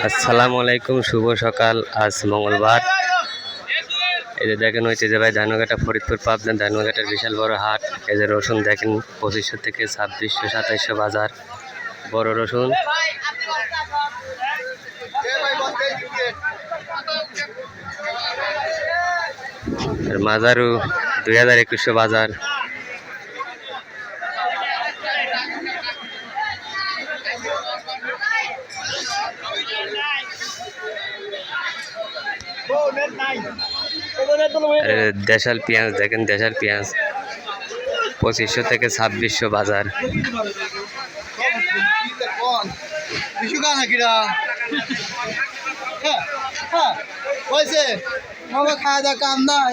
আসসালামু আলাইকুম, শুভ সকাল, আজ মঙ্গলবার। এই যে দেখেন হচ্ছে যে ভাই ধানঘাটা, ফরিদপুর পাবনা ধানঘাটার বিশাল বড় হাট। এই যে রসুন দেখেন, পঁচিশশো থেকে ছাব্বিশশো, সাতাইশশো বাজার। বড় রসুন। আর দুই হাজার একুশশো বাজার। দেশাল পেঁয়াজ দেখেন দেশাল পেঁয়াজ। পঁচিশশো থেকে ছাব্বিশশো বাজার। খাওয়া দাওয়া কাম নাই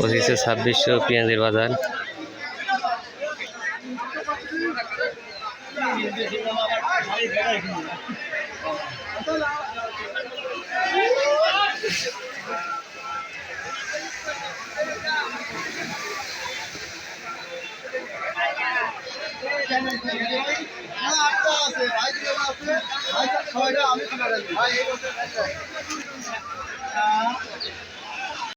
পঁচিশশো ছাব্বিশশো পেঁয়াজের বাজার। ছয়টা আমি